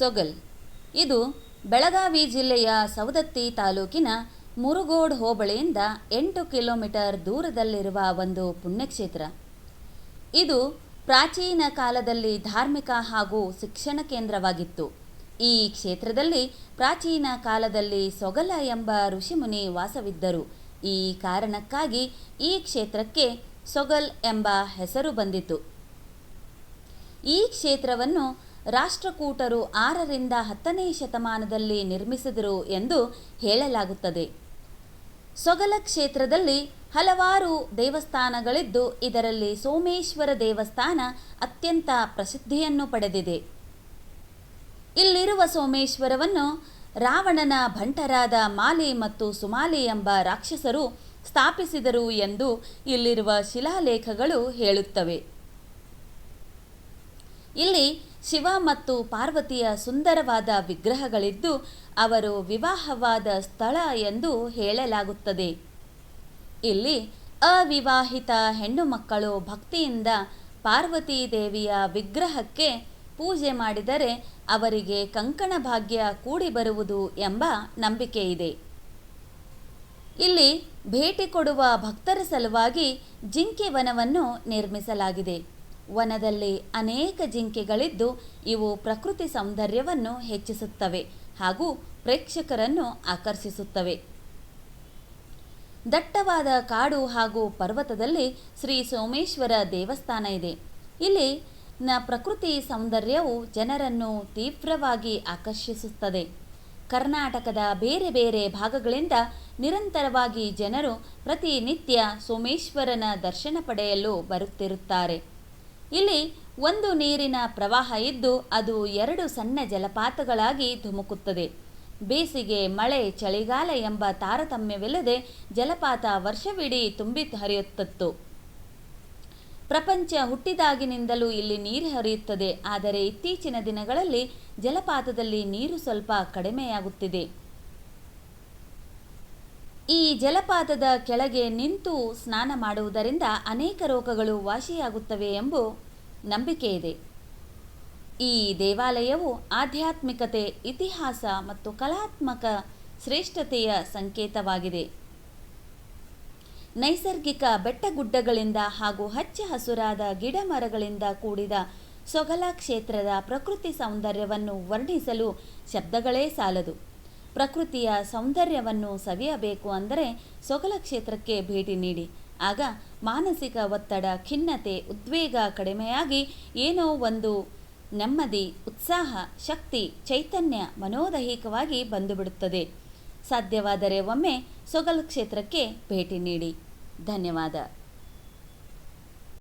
ಸೊಗಲ್. ಇದು ಬೆಳಗಾವಿ ಜಿಲ್ಲೆಯ ಸವದತ್ತಿ ತಾಲೂಕಿನ ಮುರುಗೋಡ್ ಹೋಬಳಿಯಿಂದ ಎಂಟು ಕಿಲೋಮೀಟರ್ ದೂರದಲ್ಲಿರುವ ಒಂದು ಪುಣ್ಯಕ್ಷೇತ್ರ. ಇದು ಪ್ರಾಚೀನ ಕಾಲದಲ್ಲಿ ಧಾರ್ಮಿಕ ಹಾಗೂ ಶಿಕ್ಷಣ ಕೇಂದ್ರವಾಗಿತ್ತು. ಈ ಕ್ಷೇತ್ರದಲ್ಲಿ ಪ್ರಾಚೀನ ಕಾಲದಲ್ಲಿ ಸೊಗಲ ಎಂಬ ಋಷಿಮುನಿ ವಾಸವಿದ್ದರು. ಈ ಕಾರಣಕ್ಕಾಗಿ ಈ ಕ್ಷೇತ್ರಕ್ಕೆ ಸೊಗಲ್ ಎಂಬ ಹೆಸರು ಬಂದಿತು ಈ ಕ್ಷೇತ್ರವನ್ನು ರಾಷ್ಟ್ರಕೂಟರು ಆರರಿಂದ ಹತ್ತನೇ ಶತಮಾನದಲ್ಲಿ ನಿರ್ಮಿಸಿದರು ಎಂದು ಹೇಳಲಾಗುತ್ತದೆ. ಸೊಗಲ ಕ್ಷೇತ್ರದಲ್ಲಿ ಹಲವಾರು ದೇವಸ್ಥಾನಗಳಿದ್ದು, ಇದರಲ್ಲಿ ಸೋಮೇಶ್ವರ ದೇವಸ್ಥಾನ ಅತ್ಯಂತ ಪ್ರಸಿದ್ಧಿಯನ್ನು ಪಡೆದಿದೆ. ಇಲ್ಲಿರುವ ಸೋಮೇಶ್ವರವನ್ನು ರಾವಣನ ಭಂಟರಾದ ಮಾಲಿ ಮತ್ತು ಸುಮಾಲಿ ಎಂಬ ರಾಕ್ಷಸರು ಸ್ಥಾಪಿಸಿದರು ಎಂದು ಇಲ್ಲಿರುವ ಶಿಲಾಲೇಖಗಳು ಹೇಳುತ್ತವೆ. ಇಲ್ಲಿ ಶಿವ ಮತ್ತು ಪಾರ್ವತಿಯ ಸುಂದರವಾದ ವಿಗ್ರಹಗಳಿದ್ದು ಅವರು ವಿವಾಹವಾದ ಸ್ಥಳ ಎಂದು ಹೇಳಲಾಗುತ್ತದೆ. ಇಲ್ಲಿ ಅವಿವಾಹಿತ ಹೆಣ್ಣು ಮಕ್ಕಳು ಭಕ್ತಿಯಿಂದ ಪಾರ್ವತೀ ದೇವಿಯ ವಿಗ್ರಹಕ್ಕೆ ಪೂಜೆ ಮಾಡಿದರೆ ಅವರಿಗೆ ಕಂಕಣ ಭಾಗ್ಯ ಕೂಡಿ ಬರುವುದು ಎಂಬ ನಂಬಿಕೆ ಇದೆ. ಇಲ್ಲಿ ಭೇಟಿ ಕೊಡುವ ಭಕ್ತರ ಸಲುವಾಗಿ ಜಿಂಕೆ ವನವನ್ನು ನಿರ್ಮಿಸಲಾಗಿದೆ. ವನದಲ್ಲಿ ಅನೇಕ ಜಿಂಕೆಗಳಿದ್ದು ಇವು ಪ್ರಕೃತಿ ಸೌಂದರ್ಯವನ್ನು ಹೆಚ್ಚಿಸುತ್ತವೆ ಹಾಗೂ ಪ್ರೇಕ್ಷಕರನ್ನು ಆಕರ್ಷಿಸುತ್ತವೆ. ದಟ್ಟವಾದ ಕಾಡು ಹಾಗೂ ಪರ್ವತದಲ್ಲಿ ಶ್ರೀ ಸೋಮೇಶ್ವರ ದೇವಸ್ಥಾನ ಇದೆ. ಇಲ್ಲಿ ನ ಪ್ರಕೃತಿ ಸೌಂದರ್ಯವು ಜನರನ್ನು ತೀವ್ರವಾಗಿ ಆಕರ್ಷಿಸುತ್ತದೆ. ಕರ್ನಾಟಕದ ಬೇರೆ ಬೇರೆ ಭಾಗಗಳಿಂದ ನಿರಂತರವಾಗಿ ಜನರು ಪ್ರತಿನಿತ್ಯ ಸೋಮೇಶ್ವರನ ದರ್ಶನ ಪಡೆಯಲು ಬರುತ್ತಿರುತ್ತಾರೆ. ಇಲ್ಲಿ ಒಂದು ನೀರಿನ ಪ್ರವಾಹ ಇದ್ದು ಅದು ಎರಡು ಸಣ್ಣ ಜಲಪಾತಗಳಾಗಿ ಧುಮುಕುತ್ತದೆ. ಬೇಸಿಗೆ, ಮಳೆ, ಚಳಿಗಾಲ ಎಂಬ ತಾರತಮ್ಯವಿಲ್ಲದೆ ಜಲಪಾತ ವರ್ಷವಿಡೀ ತುಂಬಿ ಹರಿಯುತ್ತಿತ್ತು. ಪ್ರಪಂಚ ಹುಟ್ಟಿದಾಗಿನಿಂದಲೂ ಇಲ್ಲಿ ನೀರು ಹರಿಯುತ್ತದೆ. ಆದರೆ ಇತ್ತೀಚಿನ ದಿನಗಳಲ್ಲಿ ಜಲಪಾತದಲ್ಲಿ ನೀರು ಸ್ವಲ್ಪ ಕಡಿಮೆಯಾಗುತ್ತಿದೆ. ಈ ಜಲಪಾತದ ಕೆಳಗೆ ನಿಂತು ಸ್ನಾನ ಮಾಡುವುದರಿಂದ ಅನೇಕ ರೋಗಗಳು ವಾಸಿಯಾಗುತ್ತವೆ ಎಂಬ ನಂಬಿಕೆ ಇದೆ. ಈ ದೇವಾಲಯವು ಆಧ್ಯಾತ್ಮಿಕತೆ, ಇತಿಹಾಸ ಮತ್ತು ಕಲಾತ್ಮಕ ಶ್ರೇಷ್ಠತೆಯ ಸಂಕೇತವಾಗಿದೆ. ನೈಸರ್ಗಿಕ ಬೆಟ್ಟಗುಡ್ಡಗಳಿಂದ ಹಾಗೂ ಹಚ್ಚ ಹಸುರಾದ ಗಿಡ ಮರಗಳಿಂದ ಕೂಡಿದ ಸೊಗಲ ಕ್ಷೇತ್ರದ ಪ್ರಕೃತಿ ಸೌಂದರ್ಯವನ್ನು ವರ್ಣಿಸಲು ಶಬ್ದಗಳೇ ಸಾಲದು. ಪ್ರಕೃತಿಯ ಸೌಂದರ್ಯವನ್ನು ಸವಿಯಬೇಕು ಅಂದರೆ ಸೊಗಲ ಕ್ಷೇತ್ರಕ್ಕೆ ಭೇಟಿ ನೀಡಿ. ಆಗ ಮಾನಸಿಕ ಒತ್ತಡ, ಖಿನ್ನತೆ, ಉದ್ವೇಗ ಕಡಿಮೆಯಾಗಿ ಏನೋ ಒಂದು ನೆಮ್ಮದಿ, ಉತ್ಸಾಹ, ಶಕ್ತಿ, ಚೈತನ್ಯ ಮನೋದೈಹಿಕವಾಗಿ ಬಂದುಬಿಡುತ್ತದೆ. ಸಾಧ್ಯವಾದರೆ ಒಮ್ಮೆ ಸೊಗಲು ಕ್ಷೇತ್ರಕ್ಕೆ ಭೇಟಿ ನೀಡಿ. ಧನ್ಯವಾದ.